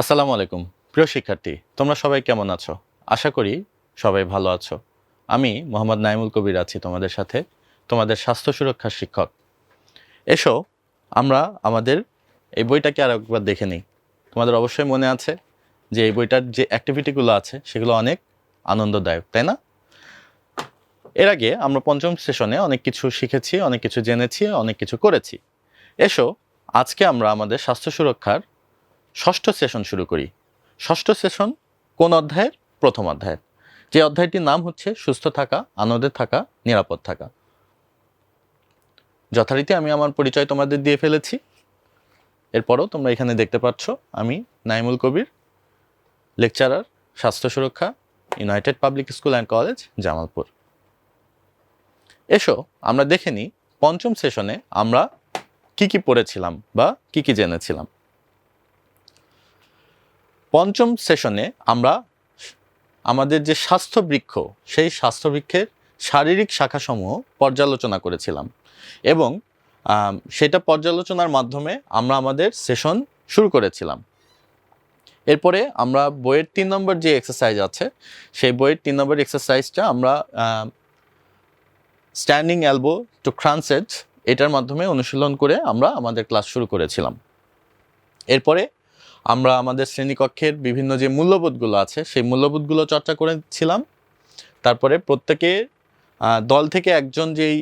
আসসালামু আলাইকুম। প্রিয় শিক্ষার্থী, তোমরা সবাই কেমন আছো? আশা করি সবাই ভালো আছো। আমি মোহাম্মদ নাইমুল কবির আছি তোমাদের সাথে, তোমাদের স্বাস্থ্য সুরক্ষার শিক্ষক। এসো, আমরা আমাদের এই বইটাকে আর একবার দেখে নিই। তোমাদের অবশ্যই মনে আছে যে এই বইটার যে অ্যাক্টিভিটিগুলো আছে, সেগুলো অনেক আনন্দদায়ক, তাই না? এর আগে আমরা পঞ্চম সেশনে অনেক কিছু শিখেছি, অনেক কিছু জেনেছি, অনেক কিছু করেছি। এসো, আজকে আমরা আমাদের স্বাস্থ্য সুরক্ষার ষষ্ঠ সেশন শুরু করি। ষষ্ঠ সেশন কোন অধ্যায়ের? প্রথম অধ্যায়ের। যে অধ্যায়টির নাম হচ্ছে সুস্থ থাকা, আনন্দে থাকা, নিরাপদ থাকা। যথারীতি আমি আমার পরিচয় তোমাদের দিয়ে ফেলেছি। এরপরও তোমরা এখানে দেখতে পাচ্ছ, আমি নাইমুল কবির, লেকচারার স্বাস্থ্য সুরক্ষা, United Public School and College, Jamalpur. এসো, আমরা দেখে নিই, পঞ্চম সেশনে আমরা কি কি পড়েছিলাম বা কি কি জেনেছিলাম। পঞ্চম সেশনে আমরা আমাদের যে স্বাস্থ্য বৃক্ষ সেই স্বাস্থ্য বৃক্ষের শারীরিক শাখাসমূহ পর্যালোচনা করেছিলাম এবং সেটা পর্যালোচনার মাধ্যমে আমরা আমাদের সেশন শুরু করেছিলাম। এরপরে আমরা বইয়ের তিন নম্বর যে এক্সারসাইজ আছে, সেই বইয়ের তিন নম্বর এক্সারসাইজটা আমরা স্ট্যান্ডিং অ্যালবো টু ক্রানসেজ এটার মাধ্যমে অনুশীলন করে আমরা আমাদের ক্লাস শুরু করেছিলাম। এরপরে আমরা আমাদের শ্রেণীকক্ষের বিভিন্ন যে মূল্যবোধগুলো আছে, সেই মূল্যবোধগুলো চর্চা করেছিলাম। তারপরে প্রত্যেকে দল থেকে একজন যেই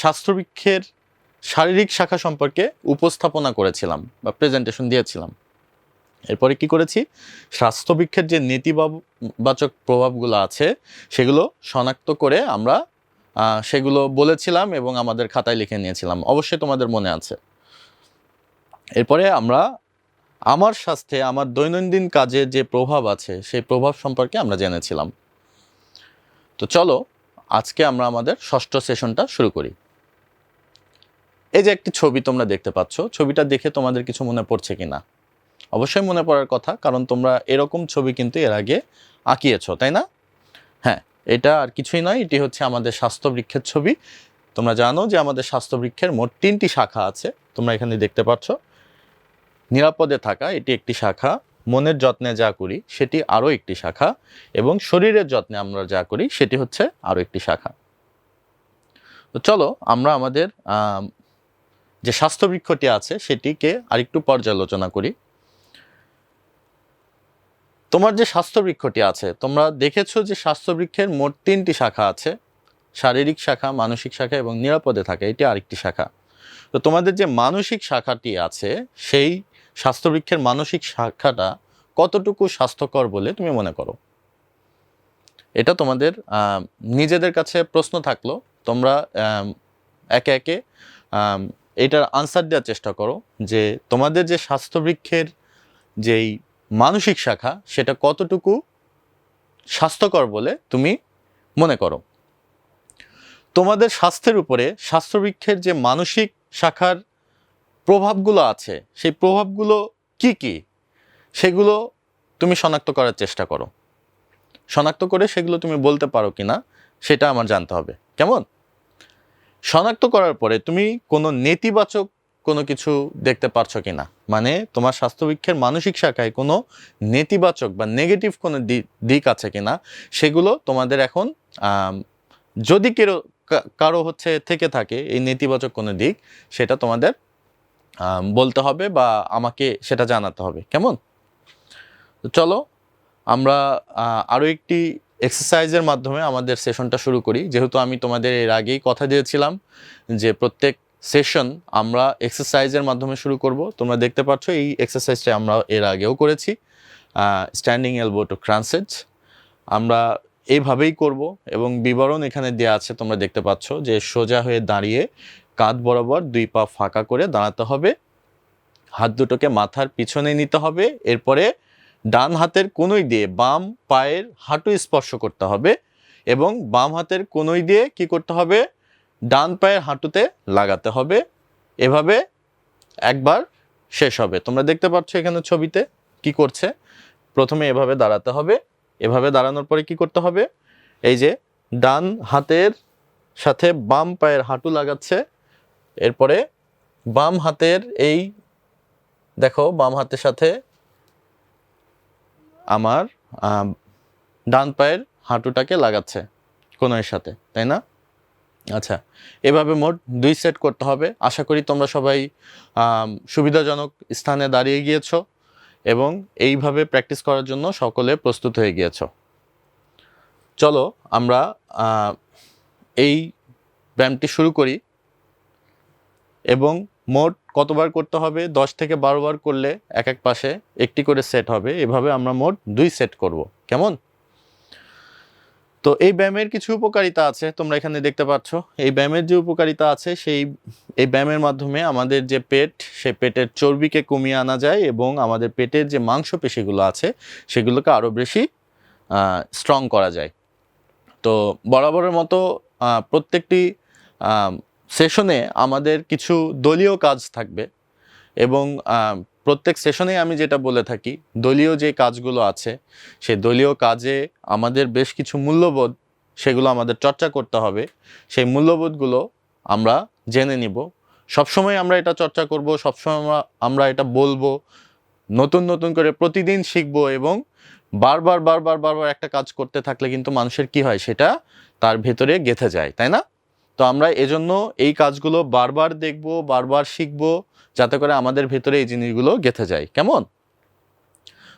স্বাস্থ্যবৃক্ষের শারীরিক শাখা সম্পর্কে উপস্থাপনা করেছিলাম বা প্রেজেন্টেশন দিয়েছিলাম। এরপরে কি করেছি? স্বাস্থ্যবৃক্ষের যে নেতিবাচক প্রভাবগুলো আছে, সেগুলো শনাক্ত করে আমরা সেগুলো বলেছিলাম এবং আমাদের খাতায় লিখে নিয়েছিলাম। অবশ্যই তোমাদের মনে আছে। এরপরে আমরা আমার স্বাস্থ্যে, আমার দৈনন্দিন কাজে যে প্রভাব আছে, সেই প্রভাব সম্পর্কে আমরা জেনেছিলাম। তো চলো, আজকে আমরা আমাদের ষষ্ঠ সেশনটা শুরু করি। এই যে একটি ছবি তোমরা দেখতে পাচ্ছ, ছবিটা দেখে তোমাদের কিছু মনে পড়ছে কিনা? অবশ্যই মনে পড়ার কথা, কারণ তোমরা এরকম ছবি কিন্তু এর আগে আঁকিয়েছো, তাই না? হ্যাঁ এটা আর কিছুই নয়, এটি হচ্ছে আমাদের স্বাস্থ্য বৃক্ষের ছবি। তোমরা জানো যে আমাদের স্বাস্থ্য বৃক্ষের মোট তিনটি শাখা আছে, তোমরা এখানে দেখতে পাচ্ছ। নিরাপদে থাকা এটি একটি শাখা মনের যত্নে যা করি সেটি আরও একটি শাখা এবং শরীরের যত্নে আমরা যা করি সেটি হচ্ছে আরও একটি শাখা। তো চলো আমরা আমাদের আম, যে স্বাস্থ্যবৃক্ষটি আছে সেটিকে আরেকটু পর্যালোচনা করি। তোমার যে স্বাস্থ্যবৃক্ষটি আছে তোমরা দেখেছ যে স্বাস্থ্যবৃক্ষের মোট তিনটি শাখা আছে শারীরিক শাখা মানসিক শাখা এবং নিরাপদে থাকা এটি আরেকটি শাখা। তো তোমাদের যে মানসিক শাখাটি আছে সেই স্বাস্থ্যবৃক্ষের মানসিক শাখাটা কতটুকু স্বাস্থ্যকর বলে তুমি মনে করো? এটা তোমাদের নিজেদের কাছে প্রশ্ন থাকল, তোমরা একে একে এটার আনসার দেওয়ার চেষ্টা করো যে তোমাদের যে স্বাস্থ্যবৃক্ষের যেই মানসিক শাখা সেটা কতটুকু স্বাস্থ্যকর বলে তুমি মনে করো? তোমাদের স্বাস্থ্যের উপরে স্বাস্থ্যবৃক্ষের যে মানসিক শাখার প্রভাবগুলো আছে, সেই প্রভাবগুলো কি কি? সেগুলো তুমি শনাক্ত করার চেষ্টা করো। শনাক্ত করে সেগুলো তুমি বলতে পারো কি না সেটা আমার জানতে হবে। কেমন? শনাক্ত করার পরে তুমি কোনো নেতিবাচক কোনো কিছু দেখতে পারছ কি না মানে তোমার স্বাস্থ্যবৃক্ষের মানসিক শাখায় কোনো নেতিবাচক বা নেগেটিভ কোনো দিক আছে কি না সেগুলো তোমাদের এখন যদি কেরো, কা- কারও হচ্ছে থেকে থাকে, এই নেতিবাচক কোনো দিক, সেটা তোমাদের বলতে হবে বা আমাকে সেটা জানাতে হবে। কেমন? চলো, আমরা আরও একটি এক্সারসাইজের মাধ্যমে আমাদের সেশনটা শুরু করি। যেহেতু আমি তোমাদের এর আগেই কথা দিয়েছিলাম যে প্রত্যেক সেশন আমরা এক্সারসাইজের মাধ্যমে শুরু করব। তোমরা দেখতে পাচ্ছ এই এক্সারসাইজটা আমরা এর আগেও করেছি স্ট্যান্ডিং এলবো টু ক্রান্সেজ আমরা এইভাবেই করব এবং বিবরণ এখানে দেওয়া আছে, তোমরা দেখতে পাচ্ছ যে সোজা হয়ে দাঁড়িয়ে কাঁধ বরাবর দুই পা ফাঁকা করে দাঁড়াতে হবে। হাত দুটোকে মাথার পিছনে নিতে হবে। এরপরে ডান হাতের কোনোই দিয়ে বাম পায়ের হাঁটু স্পর্শ করতে হবে এবং বাম হাতের কোনোই দিয়ে কি করতে হবে? ডান পায়ের হাঁটুতে লাগাতে হবে। এভাবে একবার শেষ হবে। তোমরা দেখতে পাচ্ছ এখানে ছবিতে কি করছে। প্রথমে এভাবে দাঁড়াতে হবে। এভাবে দাঁড়ানোর পরে কি করতে হবে? এই যে ডান হাতের সাথে বাম পায়ের হাঁটু লাগাচ্ছে। এরপরে বাম হাতের এই, দেখো, বাম হাতের সাথে আমার ডান পায়ের হাঁটুটাকে লাগাচ্ছে কোনোর সাথে, তাই না? আচ্ছা এভাবে মোট দুই সেট করতে হবে। আশা করি তোমরা সবাই সুবিধাজনক স্থানে দাঁড়িয়ে গিয়েছো এবং এইভাবে প্র্যাকটিস করার জন্য সকলে প্রস্তুত হয়ে গিয়েছো। চলো আমরা এই ব্যায়ামটি শুরু করি। এবং মোট কতবার করতে হবে? দশ থেকে বারো বার করলে এক এক পাশে একটি করে সেট হবে। এভাবে আমরা মোট দুই সেট করব। কেমন? তো এই ব্যায়ামের কিছু উপকারিতা আছে, তোমরা এখানে দেখতে পাচ্ছ। এই ব্যায়ামের যে উপকারিতা আছে, সেই, এই ব্যায়ামের মাধ্যমে আমাদের যে পেট, সেই পেটের চর্বিকে কমিয়ে আনা যায় এবং আমাদের পেটের যে মাংসপেশিগুলো আছে, সেগুলোকে আরও বেশি স্ট্রং করা যায়। তো বরাবরের মতো প্রত্যেকটি সেশনে আমাদের কিছু দলীয় কাজ থাকবে এবং প্রত্যেক সেশনে আমি যেটা বলে থাকি, দলীয় যে কাজগুলো আছে সেই দলীয় কাজে আমাদের বেশ কিছু মূল্যবোধ, সেগুলো আমাদের চর্চা করতে হবে। সেই মূল্যবোধগুলো আমরা জেনে নিব। সবসময় আমরা এটা চর্চা করব, সবসময় আমরা আমরা এটা বলব, নতুন নতুন করে প্রতিদিন শিখব এবং বারবার বারবার বারবার একটা কাজ করতে থাকলে কিন্তু মানুষের কি হয়, সেটা তার ভেতরে গেঁথে যায়, তাই না? তো আমরা এজন্য এই কাজগুলো বারবার দেখব, বারবার শিখব, যাতে করে আমাদের ভেতরে এই জিনিসগুলো গেঁথে যায়। কেমন?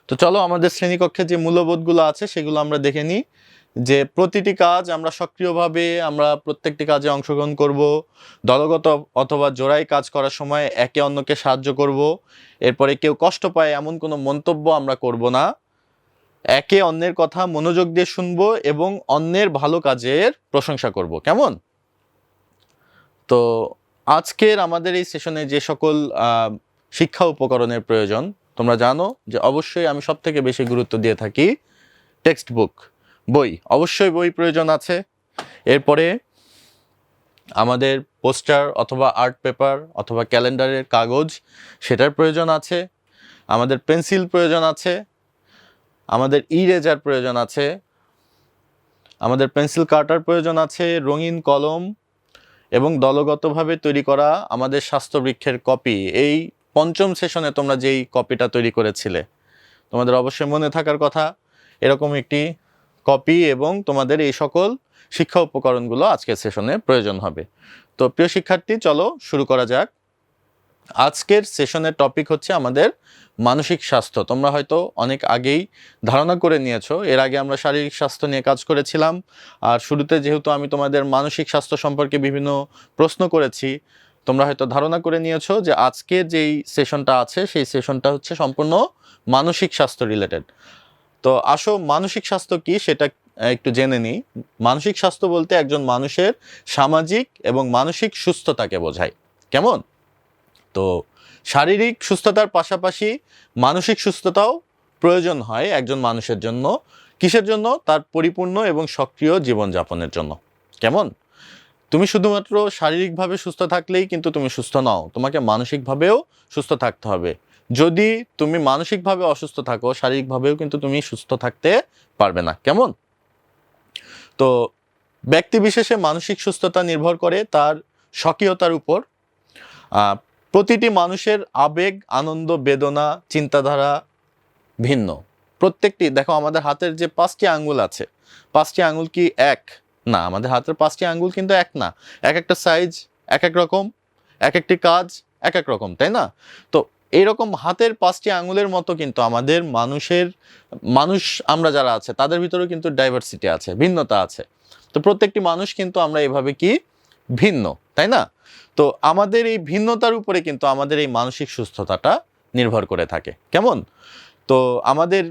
তো চলো আমাদের শ্রেণীকক্ষে যে মূল্যবোধগুলো আছে সেগুলো আমরা দেখে নিই। যে প্রতিটি কাজ আমরা সক্রিয়ভাবে আমরা প্রত্যেকটি কাজে অংশগ্রহণ করব, দলগত অথবা জোড়াই কাজ করার সময় একে অন্যকে সাহায্য করব, এরপরে কেউ কষ্ট পায় এমন কোনো মন্তব্য আমরা করব না। একে অন্যের কথা মনোযোগ দিয়ে শুনব এবং অন্যের ভালো কাজের প্রশংসা করব। কেমন? তো আজকের আমাদের এই সেশনে যে সকল শিক্ষা উপকরণের প্রয়োজন, তোমরা জানো যে অবশ্যই আমি সব থেকে বেশি গুরুত্ব দিয়ে থাকি টেক্সট বুক বই। অবশ্যই বই প্রয়োজন আছে। এরপরে আমাদের পোস্টার অথবা আর্ট পেপার অথবা ক্যালেন্ডারের কাগজ, সেটার প্রয়োজন আছে। আমাদের পেন্সিল প্রয়োজন আছে। আমাদের ইরেজার প্রয়োজন আছে। আমাদের পেন্সিল কাটার প্রয়োজন আছে। রঙিন কলম এবং দলগতভাবে তৈরি করা আমাদের স্বাস্থ্য বৃক্ষের কপি, এই পঞ্চম সেশনে তোমরা যেই কপিটা তৈরি করেছিলে, তোমাদের অবশ্যই মনে থাকার কথা, এরকম একটি কপি এবং তোমাদের এই সকল শিক্ষা উপকরণগুলো আজকের সেশনে প্রয়োজন হবে। তো প্রিয় শিক্ষার্থী, চলো শুরু করা যাক। আজকের সেশনের টপিক হচ্ছে আমাদের মানসিক স্বাস্থ্য। তোমরা হয়তো অনেক আগেই ধারণা করে নিয়েছো, এর আগে আমরা শারীরিক স্বাস্থ্য নিয়ে কাজ করেছিলাম, আর শুরুতে যেহেতু আমি তোমাদের মানসিক স্বাস্থ্য সম্পর্কে বিভিন্ন প্রশ্ন করেছি, তোমরা হয়তো ধারণা করে নিয়েছো যে আজকের যেই সেশনটা আছে, সেই সেশনটা হচ্ছে সম্পূর্ণ মানসিক স্বাস্থ্য রিলেটেড তো আসো, মানসিক স্বাস্থ্য কি সেটা একটু জেনে নিই। মানসিক স্বাস্থ্য বলতে একজন মানুষের সামাজিক এবং মানসিক সুস্থতাকে বোঝায়। কেমন? তো শারীরিক সুস্থতার পাশাপাশি মানসিক সুস্থতাও প্রয়োজন হয় একজন মানুষের জন্য, কিসের জন্য? তার পরিপূর্ণ এবং সক্রিয় জীবনযাপনের জন্য। কেমন? তুমি শুধুমাত্র শারীরিকভাবে সুস্থ থাকলেই কিন্তু তুমি সুস্থ নও, তোমাকে মানসিকভাবেও সুস্থ থাকতে হবে। যদি তুমি মানসিকভাবে অসুস্থ থাকো, শারীরিকভাবেও কিন্তু তুমি সুস্থ থাকতে পারবে না। কেমন? তো ব্যক্তি বিশেষে মানসিক সুস্থতা নির্ভর করে তার স্বকীয়তার উপর। প্রতিটি মানুষের আবেগ, আনন্দ, বেদনা, চিন্তাধারা ভিন্ন। প্রত্যেকটি, দেখো আমাদের হাতের যে পাঁচটি আঙ্গুল আছে, পাঁচটি আঙ্গুল কি এক? না, আমাদের হাতের পাঁচটি আঙ্গুল কিন্তু এক না। এক একটা সাইজ, এক এক রকম, এক একটি কাজ, এক এক রকম, তাই না? তো এইরকম হাতের পাঁচটি আঙুলের মতো কিন্তু আমাদের মানুষের, মানুষ আমরা যারা আছে, তাদের ভিতরেও কিন্তু ডাইভার্সিটি আছে, ভিন্নতা আছে। তো প্রত্যেকটি মানুষ কিন্তু আমরা এভাবে কি ভিন্ন, তাই না? তো আমাদের এই ভিন্নতার উপরে কিন্তু আমাদের এই মানসিক সুস্থতাটা নির্ভর করে থাকে। কেমন? তো আমাদের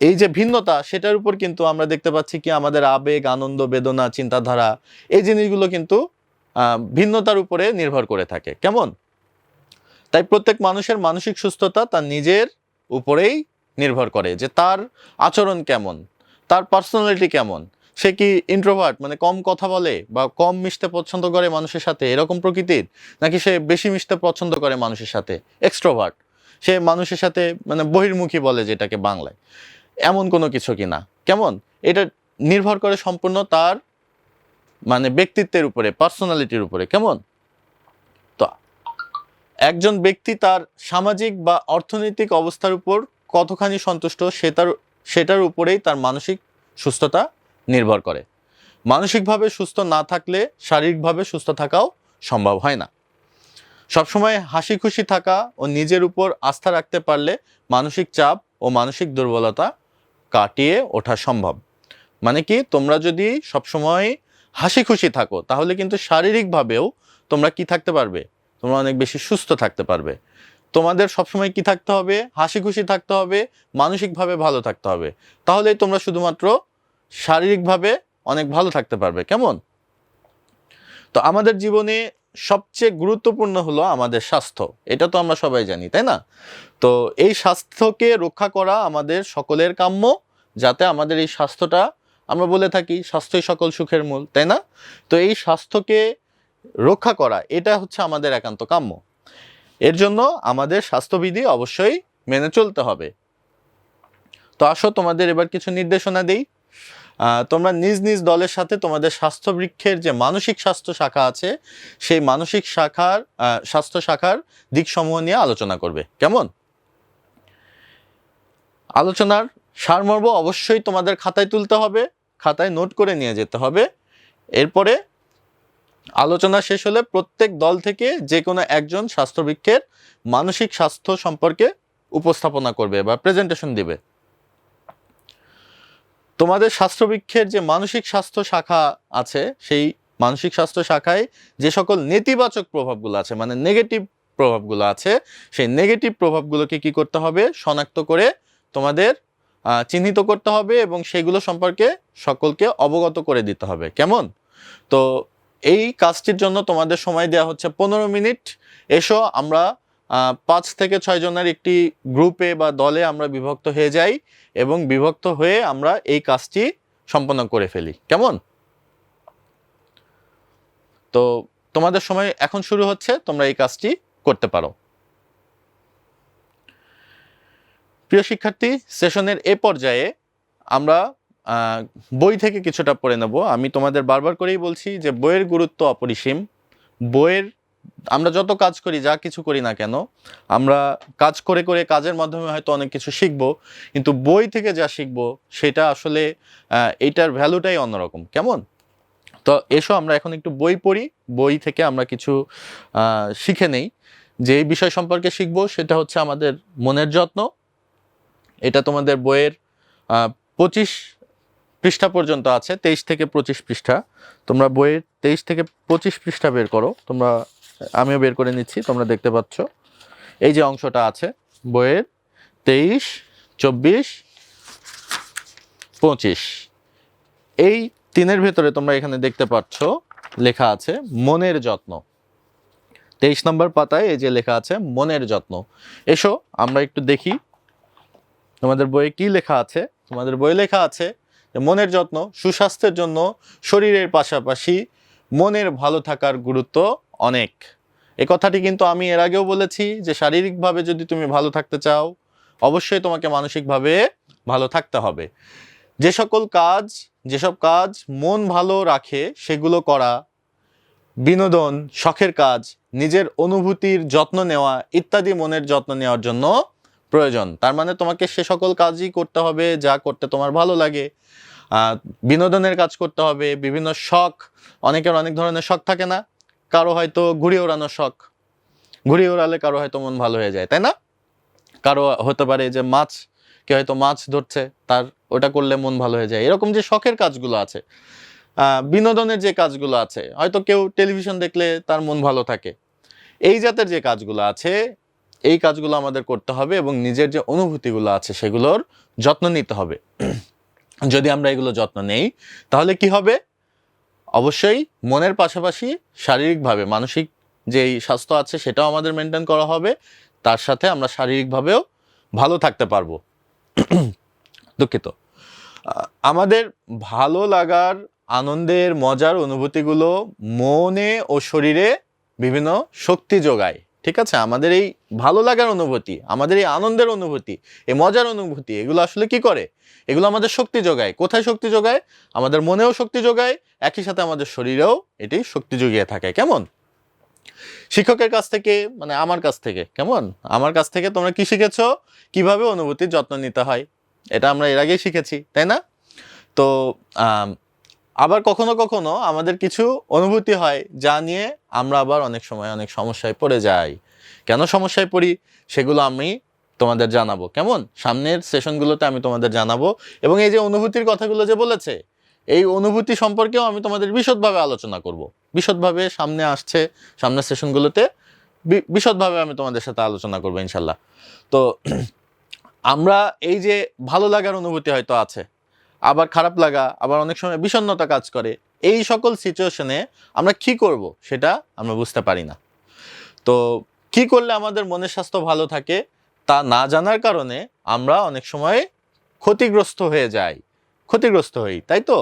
এই যে ভিন্নতা, সেটার উপর কিন্তু আমরা দেখতে পাচ্ছি কি আমাদের আবেগ, আনন্দ, বেদনা, চিন্তাধারা, এই জিনিসগুলো কিন্তু ভিন্নতার উপরে নির্ভর করে থাকে। কেমন? তাই প্রত্যেক মানুষের মানসিক সুস্থতা তার নিজের উপরেই নির্ভর করে যে তার আচরণ কেমন, তার পার্সোনালিটি কেমন সে কি ইন্ট্রোভার্ট মানে কম কথা বলে বা কম মিশতে পছন্দ করে মানুষের সাথে এরকম প্রকৃতির? নাকি সে বেশি মিশতে পছন্দ করে মানুষের সাথে? এক্সট্রোভার্ট সে মানুষের সাথে মানে বহির্মুখী বলে যেটাকে বাংলায়। এমন কোনো কিছু কি না? কেমন? এটা নির্ভর করে সম্পূর্ণ তার মানে ব্যক্তিত্বের উপরে পার্সোনালিটির উপরে। কেমন? তো একজন ব্যক্তি তার সামাজিক বা অর্থনৈতিক অবস্থার উপর কতখানি সন্তুষ্ট সে তার সেটার উপরেই তার মানসিক সুস্থতা নির্ভর করে। মানসিকভাবে সুস্থ না থাকলে শারীরিকভাবে সুস্থ থাকাও সম্ভব হয় না। সবসময় হাসি খুশি থাকা ও নিজের উপর আস্থা রাখতে পারলে মানসিক চাপ ও মানসিক দুর্বলতা কাটিয়ে ওঠা সম্ভব। মানে কি, তোমরা যদি সবসময় হাসি খুশি থাকো, তাহলে কিন্তু শারীরিকভাবেও তোমরা কি থাকতে পারবে? তোমরা অনেক বেশি সুস্থ থাকতে পারবে। তোমাদের সবসময় কি থাকতে হবে? হাসি খুশি থাকতে হবে, মানসিকভাবে ভালো থাকতে হবে। তাহলেই তোমরা শুধুমাত্র শারীরিকভাবে অনেক ভালো থাকতে পারবে। কেমন? তো আমাদের জীবনে সবচেয়ে গুরুত্বপূর্ণ হলো আমাদের স্বাস্থ্য। এটা তো আমরা সবাই জানি, তাই না? তো এই স্বাস্থ্যকে রক্ষা করা আমাদের সকলের কাম্য, যাতে আমাদের এই স্বাস্থ্যটা, আমরা বলে থাকি স্বাস্থ্যই সকল সুখের মূল, তাই না? তো এই স্বাস্থ্যকে রক্ষা করা, এটা হচ্ছে আমাদের একান্ত কাম্য। এর জন্য আমাদের স্বাস্থ্যবিধি অবশ্যই মেনে চলতে হবে। তো আসো তোমাদের এবার কিছু নির্দেশনা দেই। তোমরা নিজ নিজ দলের সাথে তোমাদের স্বাস্থ্য বৃক্ষের যে মানসিক স্বাস্থ্য শাখা আছে, সেই মানসিক শাখার স্বাস্থ্য শাখার দিকসমূহ নিয়ে আলোচনা করবে। কেমন? আলোচনার সারমর্ম অবশ্যই তোমাদের খাতায় তুলতে হবে, খাতায় নোট করে নিয়ে যেতে হবে। এরপরে আলোচনা শেষ হলে প্রত্যেক দল থেকে যে কোনো একজন স্বাস্থ্যবৃক্ষের মানসিক স্বাস্থ্য সম্পর্কে উপস্থাপনা করবে বা প্রেজেন্টেশন দিবে। তোমাদের স্বাস্থ্যবৃক্ষের যে মানসিক স্বাস্থ্য শাখা আছে, সেই মানসিক স্বাস্থ্য শাখায় যে সকল নেতিবাচক প্রভাবগুলো আছে মানে নেগেটিভ প্রভাবগুলো আছে, সেই নেগেটিভ প্রভাবগুলোকে কি করতে হবে? শনাক্ত করে তোমাদের চিহ্নিত করতে হবে এবং সেগুলো সম্পর্কে সকলকে অবগত করে দিতে হবে। কেমন? তো এই কাজটির জন্য তোমাদের সময় দেওয়া হচ্ছে পনেরো মিনিট। এসো, আমরা পাঁচ থেকে ছয় জনের একটি গ্রুপে বা দলে আমরা বিভক্ত হয়ে যাই এবং বিভক্ত হয়ে আমরা এই কাজটি সম্পন্ন করে ফেলি। কেমন? তো তোমাদের সময় এখন শুরু হচ্ছে, তোমরা এই কাজটি করতে পারো। প্রিয় শিক্ষার্থী, সেশনের এ পর্যায়ে আমরা বই থেকে কিছুটা পড়ে নেব। আমি তোমাদের বারবার করেই বলছি যে বইয়ের গুরুত্ব অপরিসীম। বইয়ের আমরা যত কাজ করি যা কিছু করি না কেন আমরা কাজ করে করে কাজের মাধ্যমে হয়তো অনেক কিছু শিখব কিন্তু বই থেকে যা শিখব সেটা আসলে আহ, এইটার ভ্যালুটাই অন্যরকম। কেমন? তো এসো আমরা এখন একটু বই পড়ি। বই থেকে আমরা কিছু শিখে নেই। যে বিষয় সম্পর্কে শিখব সেটা হচ্ছে আমাদের মনের যত্ন। এটা তোমাদের বইয়ের পঁচিশ পৃষ্ঠা পর্যন্ত আছে তেইশ থেকে পঁচিশ পৃষ্ঠা। তোমরা বইয়ের তেইশ থেকে পঁচিশ পৃষ্ঠা বের করো। তোমরা আমিও বের করে নিচ্ছি, তোমরা দেখতে পাচ্ছ। এই যে অংশটা আছে, বইয়ের তেইশ, চব্বিশ, পঁচিশ। এই তিনের ভেতরে তোমরা এখানে দেখতে পাচ্ছ, লেখা আছে মনের যত্ন। তেইশ নম্বর পাতায় এই যে লেখা আছে মনের যত্ন। এসো, আমরা একটু দেখি তোমাদের বইয়ে কি লেখা আছে। তোমাদের বইয়ে লেখা আছে মনের যত্ন সুস্বাস্থ্যের জন্য শরীরের পাশাপাশি মনের ভালো থাকার গুরুত্ব অনেক। এ কথাটি কিন্তু আমি এর আগেও বলেছি যে শারীরিকভাবে যদি তুমি ভালো থাকতে চাও, অবশ্যই তোমাকে মানসিকভাবে ভালো থাকতে হবে। যে সকল কাজ যেসব কাজ মন ভালো রাখে, সেগুলো করা, বিনোদন, শখের কাজ, নিজের অনুভূতির যত্ন নেওয়া ইত্যাদি মনের যত্ন নেওয়ার জন্য প্রয়োজন। তার মানে তোমাকে সে সকল কাজই করতে হবে যা করতে তোমার ভালো লাগে। বিনোদনের কাজ করতে হবে, বিভিন্ন শখ, অনেকের অনেক ধরনের শখ থাকে না? কারও হয়তো ঘুড়ি ওড়ানোর শখ। ঘুড়ি ওড়ালে কারও হয়তো মন ভালো হয়ে যায়, তাই না? কারও হতে পারে যে মাছ কে হয়তো মাছ ধরছে, তার ওটা করলে মন ভালো হয়ে যায়। এরকম যে শখের কাজগুলো আছে বিনোদনের যে কাজগুলো আছে, হয়তো কেউ টেলিভিশন দেখলে তার মন ভালো থাকে। এই জাতের যে কাজগুলো আছে, এই কাজগুলো আমাদের করতে হবে এবং নিজের যে অনুভূতিগুলো আছে সেগুলোর যত্ন নিতে হবে। যদি আমরা এগুলো যত্ন নেই, তাহলে কি হবে? অবশ্যই মনের পাশাপাশি শারীরিকভাবে, মানসিক যেই স্বাস্থ্য আছে সেটাও আমাদের মেনটেন করা হবে। তার সাথে আমরা শারীরিকভাবেও ভালো থাকতে পারব। দুঃখিত। আমাদের ভালো লাগার, আনন্দের, মজার অনুভূতিগুলো মনে ও শরীরে বিভিন্ন শক্তি যোগায়। ঠিক আছে? আমাদের এই ভালো লাগার অনুভূতি, আমাদের এই আনন্দের অনুভূতি, এই মজার অনুভূতি, এগুলো আসলে কি করে? এগুলো আমাদের শক্তি যোগায়। কোথায় শক্তি যোগায়? আমাদের মনেও শক্তি যোগায়, একই সাথে আমাদের শরীরেও এটি শক্তি যোগিয়ে থাকে। কেমন? শিক্ষকের কাছ থেকে মানে আমার কাছ থেকে, কেমন? আমার কাছ থেকে তোমরা কি শিখেছো? কীভাবে অনুভূতির যত্ন নিতে হয়? এটা আমরা এর আগেই শিখেছি, তাই না? তো আবার কখনো কখনো আমাদের কিছু অনুভূতি হয় যা নিয়ে আমরা আবার অনেক সময় অনেক সমস্যায় পড়ে যাই। কেন সমস্যায় পড়ি? সেগুলো আমি তোমাদের জানাব। কেমন? সামনের সেশনগুলোতে আমি তোমাদের জানাব। এবং এই যে অনুভূতির কথাগুলো যে বলেছে, এই অনুভূতি সম্পর্কেও আমি তোমাদের বিশদভাবে আলোচনা করব। বিশদভাবে সামনে আসছে, সামনের সেশনগুলোতে বিশদভাবে আমি তোমাদের সাথে আলোচনা করব ইনশাল্লাহ। তো, আমরা এই যে ভালো লাগার অনুভূতি হয়তো আছে আবার খারাপ লাগা, আবার অনেক সময় বিষণ্ণতা কাজ করে, এই সকল সিচুয়েশনে আমরা কি করব সেটা আমরা বুঝতে পারি না। তো কি করলে আমাদের মনের স্বাস্থ্য ভালো থাকে তা না জানার কারণে আমরা অনেক সময় ক্ষতিগ্রস্ত হয়ে যাই, ক্ষতিগ্রস্ত হই, তাই তো?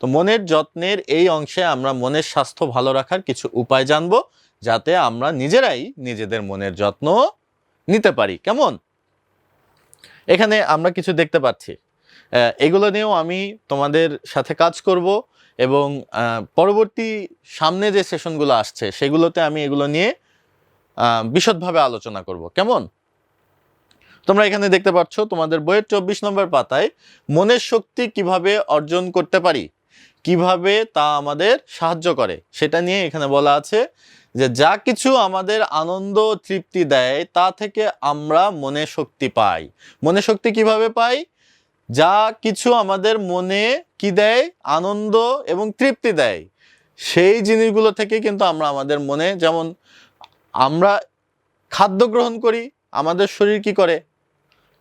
তো মনের যত্নের এই অংশে আমরা মনের স্বাস্থ্য ভালো রাখার কিছু উপায় জানব, যাতে আমরা নিজেরাই নিজেদের মনের যত্ন নিতে পারি। কেমন? এখানে আমরা কিছু দেখতে পাচ্ছি। এগুলো নিয়েও আমি তোমাদের সাথে কাজ করব এবং পরবর্তী সামনে যে সেশনগুলো আসছে, সেগুলোতে আমি এগুলো নিয়ে বিশদভাবে আলোচনা করব। কেমন? তোমরা এখানে দেখতে পাচ্ছ তোমাদের বইয়ের চব্বিশ নম্বর পাতায়, মনের শক্তি কীভাবে অর্জন করতে পারি? কীভাবে তা আমাদের সাহায্য করে? সেটা নিয়ে এখানে বলা আছে যে, যা কিছু আমাদের আনন্দ তৃপ্তি দেয়, তা থেকে আমরা মনে শক্তি পাই। মনে শক্তি কীভাবে পাই? যা কিছু আমাদের মনে কি দেয়? আনন্দ এবং তৃপ্তি দেয়। সেই জিনিসগুলো থেকে কিন্তু আমরা আমাদের মনে, যেমন আমরা খাদ্য গ্রহণ করি, আমাদের শরীর কি করে?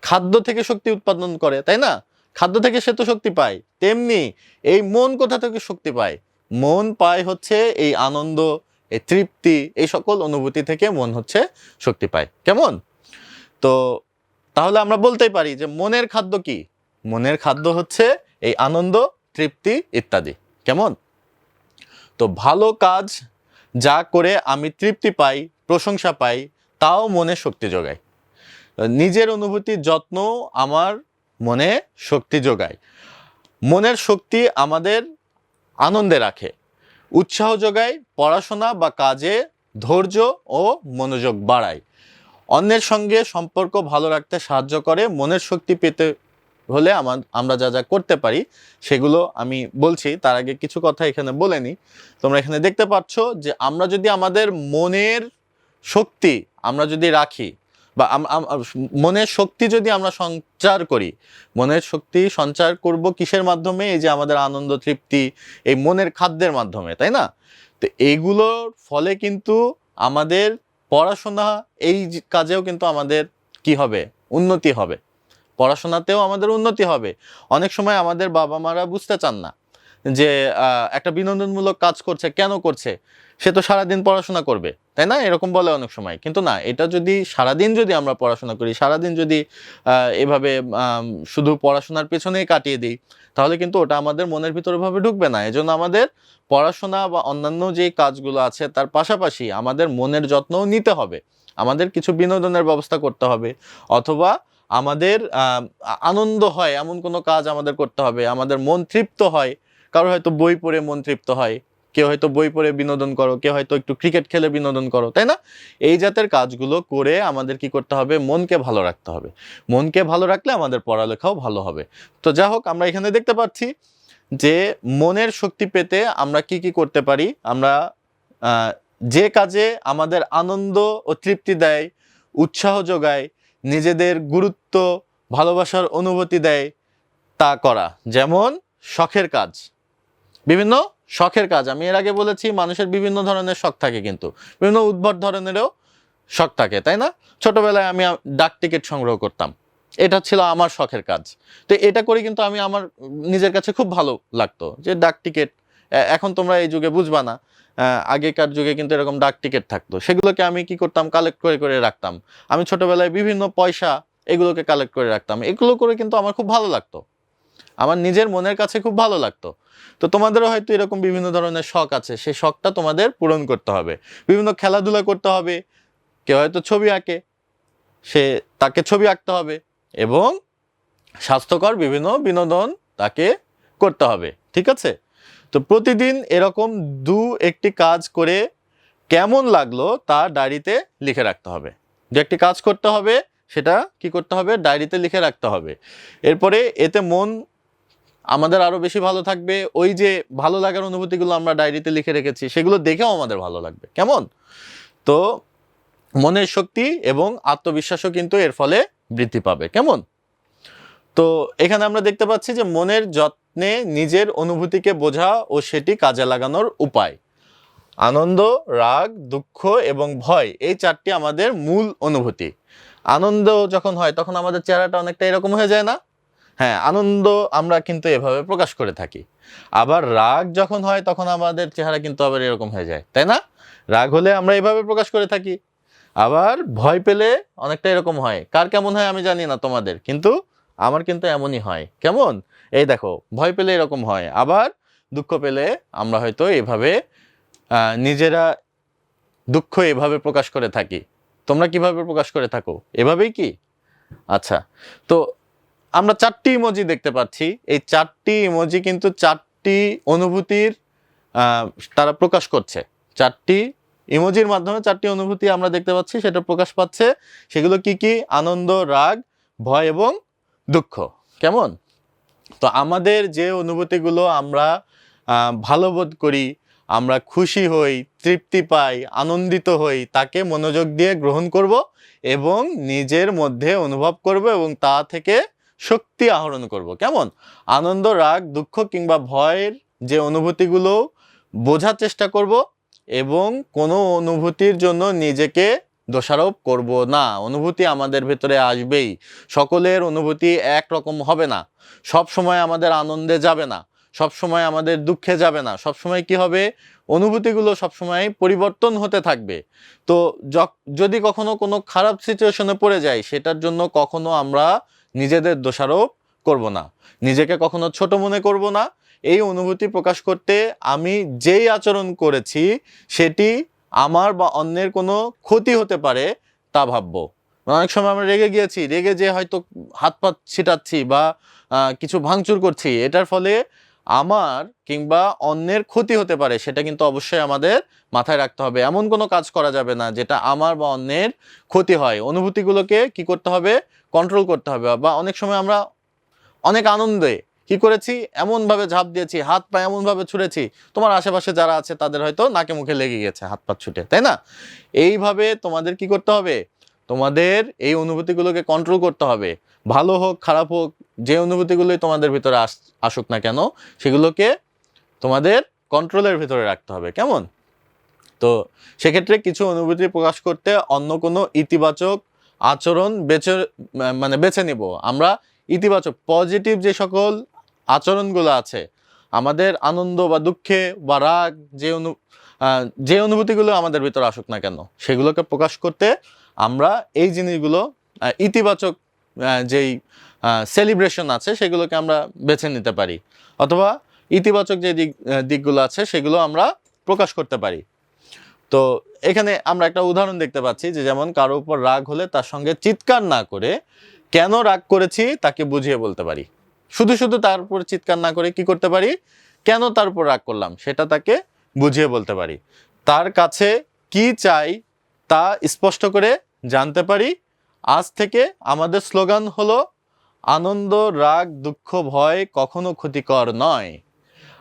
খাদ্য থেকে শক্তি উৎপাদন করে, তাই না? খাদ্য থেকে সে তো শক্তি পায়। তেমনি এই মন কোথা থেকে শক্তি পায়? মন পায় হচ্ছে এই আনন্দ, এই তৃপ্তি, এই সকল অনুভূতি থেকে মন হচ্ছে শক্তি পায়। কেমন? তো তাহলে আমরা বলতেই পারি যে মনের খাদ্য কি? মনের খাদ্য হচ্ছে এই আনন্দ, তৃপ্তি ইত্যাদি। কেমন? তো ভালো কাজ যা করে আমি তৃপ্তি পাই, প্রশংসা পাই, তাও মনে শক্তি যোগায়। নিজের অনুভূতির যত্ন আমার মনে শক্তি যোগায়। মনের শক্তি আমাদের আনন্দে রাখে। উৎসাহ যোগায়, পড়াশোনা বা কাজে ধৈর্য ও মনোযোগ বাড়ায়। অন্যের সঙ্গে সম্পর্ক ভালো রাখতে সাহায্য করে, মনের শক্তি পেতে হলে আমার, আমরা যা যা করতে পারি, সেগুলো আমি বলছি। তার আগে কিছু কথা এখানে বলে নিই। তোমরা এখানে দেখতে পাচ্ছ যে আমরা যদি আমাদের মনের শক্তি আমরা যদি রাখি বা মনের শক্তি যদি আমরা সঞ্চার করি, মনের শক্তি সঞ্চার করব কিসের মাধ্যমে? এই যে আমাদের আনন্দ, তৃপ্তি, এই মনের খাদ্যের মাধ্যমে, তাই না? তো এইগুলোর ফলে কিন্তু আমাদের পড়াশোনা, এই কাজেও কিন্তু আমাদের কি হবে? উন্নতি হবে। পড়াশোনাতেও আমাদের উন্নতি হবে। অনেক সময় আমাদের বাবা মারা বুঝতে চান না যে একটা বিনোদনমূলক কাজ করছে, কেন করছে? সে তো সারাদিন পড়াশোনা করবে, তাই না? এরকম বলে অনেক সময়। কিন্তু না, এটা যদি সারাদিন যদি আমরা পড়াশোনা করি, সারাদিন যদি এভাবে শুধু পড়াশোনার পেছনেই কাটিয়ে দিই, তাহলে কিন্তু ওটা আমাদের মনের ভিতরে ভাবে ঢুকবে না। এজন্য আমাদের পড়াশোনা বা অন্যান্য যে কাজগুলো আছে, তার পাশাপাশি আমাদের মনের যত্নও নিতে হবে। আমাদের কিছু বিনোদনের ব্যবস্থা করতে হবে, অথবা আমাদের আনন্দ হয়, এমন কোনো কাজ আমাদের করতে হবে, আমাদের মন তৃপ্ত হয় কারও হয়তো বই পড়ে মন তৃপ্ত হয়, কেউ হয়তো বই পড়ে বিনোদন করো, কেউ হয়তো একটু ক্রিকেট খেলে বিনোদন করো, তাই না? এই জাতের কাজগুলো করে আমাদের কি করতে হবে? মনকে ভালো রাখতে হবে। মনকে ভালো রাখলে আমাদের পড়ালেখাও ভালো হবে। তো যা হোক, আমরা এখানে দেখতে পাচ্ছি যে মনের শক্তি পেতে আমরা কি কি করতে পারি? আমরা যে কাজে আমাদের আনন্দ ও তৃপ্তি দেয়, উৎসাহ যোগায় নিজেদের গুরুত্ব, ভালোবাসার অনুভূতি দেয় তা করা। যেমন শখের কাজ। বিভিন্ন শখের কাজ। আমি এর আগে বলেছি, মানুষের বিভিন্ন ধরনের শখ থাকে কিন্তু। বিভিন্ন উদ্ভট ধরনেরও শখ থাকে, তাই না? ছোটবেলায় আমি ডাক টিকিট সংগ্রহ করতাম। এটা ছিল আমার শখের কাজ। তো এটা করে কিন্তু আমি আমার নিজের কাছে খুব ভালো লাগতো যে, ডাক টিকিট এখন তোমরা এই যুগে বুঝবা না। আগেকার যুগে কিন্তু এরকম ডাক টিকিট থাকতো। সেগুলোকে আমি কি করতাম? কালেক্ট করে করে রাখতাম। আমি ছোটবেলায় বিভিন্ন পয়সা এগুলোকে কালেক্ট করে রাখতাম। এগুলো করে কিন্তু আমার খুব ভালো লাগতো। আমার নিজের মনের কাছে খুব ভালো লাগতো। তো তোমাদেরও হয়তো এরকম বিভিন্ন ধরনের শখ আছে। সেই শখটা তোমাদের পূরণ করতে হবে। বিভিন্ন খেলাধুলা করতে হবে। কেউ হয়তো ছবি আঁকে। সে তাকে ছবি আঁকতে হবে এবং স্বাস্থ্যকর বিভিন্ন বিনোদন তাকে করতে হবে। ঠিক আছে? তো প্রতিদিন এরকম দু একটি কাজ করে কেমন লাগল তা ডায়েরিতে লিখে রাখতে হবে। দু একটি কাজ করতে হবে, সেটা কি করতে হবে? ডায়েরিতে লিখে রাখতে হবে। এরপরে এতে মন আমাদের আরও বেশি ভালো থাকবে। ওই যে ভালো লাগার অনুভূতিগুলো আমরা ডায়েরিতে লিখে রেখেছি, সেগুলো দেখেও আমাদের ভালো লাগবে। কেমন? তো মনের শক্তি এবং আত্মবিশ্বাসও কিন্তু এর ফলে বৃদ্ধি পাবে। কেমন? তো এখানে আমরা দেখতে পাচ্ছি যে মনের যত্নে নিজের অনুভূতিকে বোঝা ও সেটি কাজে লাগানোর উপায়। আনন্দ, রাগ, দুঃখ এবং ভয় এই চারটি আমাদের মূল অনুভূতি। আনন্দ যখন হয় তখন আমাদের চেহারাটা অনেকটা এরকম হয়ে যায় না? হ্যাঁ আনন্দ আমরা কিন্তু এভাবে প্রকাশ করে থাকি। আবার রাগ যখন হয় তখন আমাদের চেহারা কিন্তু আবার এরকম হয়ে যায়, তাই না? রাগ হলে আমরা এভাবে প্রকাশ করে থাকি। আবার ভয় পেলে অনেকটা এরকম হয়। কার কেমন হয় আমি জানি না তোমাদের, কিন্তু আমার কিন্তু এমনই হয়। কেমন? এই দেখো, ভয় পেলে এরকম হয়, আবার দুঃখ পেলে আমরা হয়তো এভাবে নিজেরা দুঃখ এভাবে প্রকাশ করে থাকি। তোমরা কীভাবে প্রকাশ করে থাকো? এভাবেই কি? আচ্ছা তো আমরা চারটি ইমোজি দেখতে পাচ্ছি। এই চারটি ইমোজি কিন্তু চারটি অনুভূতির তারা প্রকাশ করছে। চারটি ইমোজির মাধ্যমে চারটি অনুভূতি আমরা দেখতে পাচ্ছি, সেটা প্রকাশ পাচ্ছে। সেগুলো কি কি? আনন্দ, রাগ, ভয় এবং দুঃখ। কেমন? তো আমাদের যে অনুভূতিগুলো আমরা ভালো বোধ করি, আমরা খুশি হই, তৃপ্তি পাই, আনন্দিত হই, তাকে মনোযোগ দিয়ে গ্রহণ করব এবং নিজের মধ্যে অনুভব করব এবং তা থেকে শক্তি আহরণ করব। কেমন? আনন্দ, রাগ, দুঃখ কিংবা ভয়ের যে অনুভূতিগুলো বোঝার চেষ্টা করব এবং কোনো অনুভূতির জন্য নিজেকে দোষারোপ করব না। অনুভূতি আমাদের ভেতরে আসবেই। সকলের অনুভূতি একরকম হবে না। সব সময় আমাদের আনন্দে যাবে না। সব সময় আমাদের দুঃখে যাবে না। সব সময় কি হবে? অনুভূতিগুলো সব সময় পরিবর্তন হতে থাকবে। তো যদি কখনো কোনো খারাপ সিচুয়েশনে পড়ে যাই, সেটার জন্য কখনো আমরা নিজেদের দোষারোপ করব না। নিজেকে কখনো ছোট মনে করব না। এই অনুভূতি প্রকাশ করতে আমি যেই আচরণ করেছি, সেটি আমার বা অন্যের কোনো ক্ষতি হতে পারে তা ভাববো। অনেক সময় আমরা রেগে গিয়েছি, রেগে যে হয়তো হাত পাত ছিটাচ্ছি বা কিছু ভাঙচুর করছি। এটার ফলে আমার কিংবা অন্যের ক্ষতি হতে পারে, সেটা কিন্তু অবশ্যই আমাদের মাথায় রাখতে হবে। এমন কোনো কাজ করা যাবে না যেটা আমার বা অন্যের ক্ষতি হয়। অনুভূতিগুলোকে কি করতে হবে? কন্ট্রোল করতে হবে। বা অনেক সময় আমরা অনেক আনন্দে কি করেছি? এমনভাবে ঝাঁপ দিয়েছি, হাত পা এমনভাবে ছুঁড়েছি। তোমার আশেপাশে যারা আছে, তাদের হয়তো নাকে মুখে লেগে গেছে, হাত পা ছুটে, তাই না? এইভাবে তোমাদের কি করতে হবে? তোমাদের এই অনুভূতিগুলোকে কন্ট্রোল করতে হবে। ভালো হোক, খারাপ হোক, যে অনুভূতিগুলোই তোমাদের ভিতরে আস, আসুক না কেন, সেগুলোকে তোমাদের কন্ট্রোলের ভিতরে রাখতে হবে, কেমন? তো সেক্ষেত্রে কিছু অনুভূতি প্রকাশ করতে অন্য কোনো ইতিবাচক আচরণ বেছে মানে বেছে নিব। আমরা ইতিবাচক পজিটিভ যে সকল আচরণগুলো আছে। আমাদের আনন্দ বা দুঃখে বা রাগ যে অনু যে অনুভূতিগুলো আমাদের ভিতরে আসুক না কেন, সেগুলোকে প্রকাশ করতে আমরা এই জিনিসগুলো ইতিবাচক যেই সেলিব্রেশন আছে, সেগুলোকে আমরা বেছে নিতে পারি। অথবা ইতিবাচক যে দিক দিকগুলো আছে, সেগুলো আমরা প্রকাশ করতে পারি। তো এখানে আমরা একটা উদাহরণ দেখতে পাচ্ছি যে যেমন কারও উপর রাগ হলে তার সঙ্গে চিৎকার না করে কেন রাগ করেছি তাকে বুঝিয়ে বলতে পারি। শুধু শুধু তার উপর চিৎকার না করে কি করতে পারি? কেন তার উপর রাগ করলাম? সেটা তাকে বুঝিয়ে বলতে পারি। তার কাছে কি চাই তা স্পষ্ট করে জানতে পারি। আজ থেকে আমাদের স্লোগান হলো, আনন্দ, রাগ, দুঃখ, ভয় কখনো ক্ষতিকর নয়।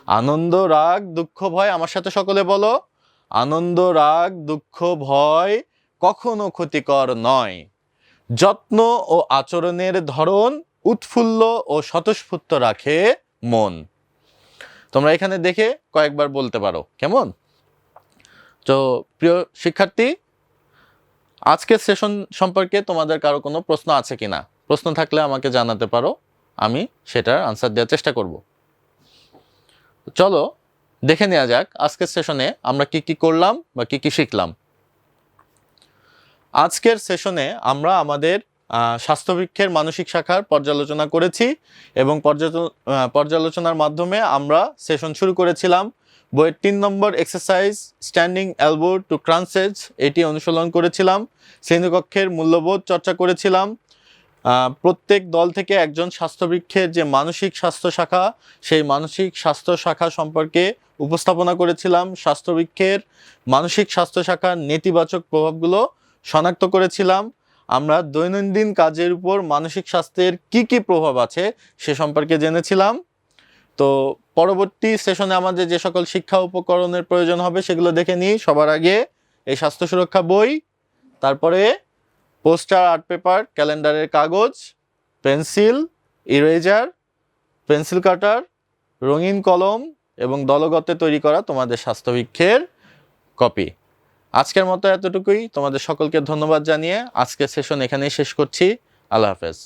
আনন্দ, রাগ, দুঃখ, ভয় আমার সাথে সকলে বলো। আনন্দ, রাগ, দুঃখ, ভয় কখনো ক্ষতিকর নয়। যত্ন ও আচরণের ধরন উৎফুল্ল ও স্বতঃস্ফূর্ত রাখে মন। তোমরা এখানে দেখে কয়েকবার বলতে পারো, কেমন? তো প্রিয় শিক্ষার্থী, আজকের সেশন সম্পর্কে তোমাদের কারও কোনো প্রশ্ন আছে কিনা? প্রশ্ন থাকলে আমাকে জানাতে পারো, আমি সেটার আনসার দেওয়ার চেষ্টা করব। চলো, দেখে নেওয়া যাক আজকের সেশনে আমরা কি কি করলাম বা কি কি শিখলাম। আজকের সেশনে আমরা আমাদের স্বাস্থ্যবৃক্ষের মানসিক শাখার পর্যালোচনা করেছি এবং পর্যালোচনা পর্যালোচনার মাধ্যমে আমরা সেশন শুরু করেছিলাম। বইয়ের তিন নম্বর exercise standing elbow to crunches এটি অনুশীলন করেছিলাম। শ্রেণীকক্ষের মূল্যবোধ চর্চা করেছিলাম। প্রত্যেক দল থেকে একজন স্বাস্থ্যবৃক্ষের যে মানসিক স্বাস্থ্য শাখা, সেই মানসিক স্বাস্থ্য শাখা সম্পর্কে উপস্থাপনা করেছিলাম। স্বাস্থ্যবৃক্ষের মানসিক স্বাস্থ্য শাখার নেতিবাচক প্রভাবগুলো শনাক্ত করেছিলাম। আমরা দৈনন্দিন কাজের উপর মানসিক স্বাস্থ্যের কি কি প্রভাব আছে সে সম্পর্কে জেনেছিলাম। তো পরবর্তী সেশনে আমাদের যে সকল শিক্ষা উপকরণের প্রয়োজন হবে সেগুলো দেখে নিই। সবার আগে এই স্বাস্থ্য সুরক্ষা বই, তারপরে পোস্টার, আর্ট পেপার, ক্যালেন্ডারের কাগজ, পেন্সিল, ইরেজার, পেন্সিল কাটার, রঙিন কলম এবং দলগতে তৈরি করা তোমাদের স্বাস্থ্যবৃক্ষের কপি। আজকের মতো এতটুকুই। তোমাদের সকলকে ধন্যবাদ জানিয়ে আজকের সেশন এখানেই শেষ করছি। আল্লাহ হাফেজ।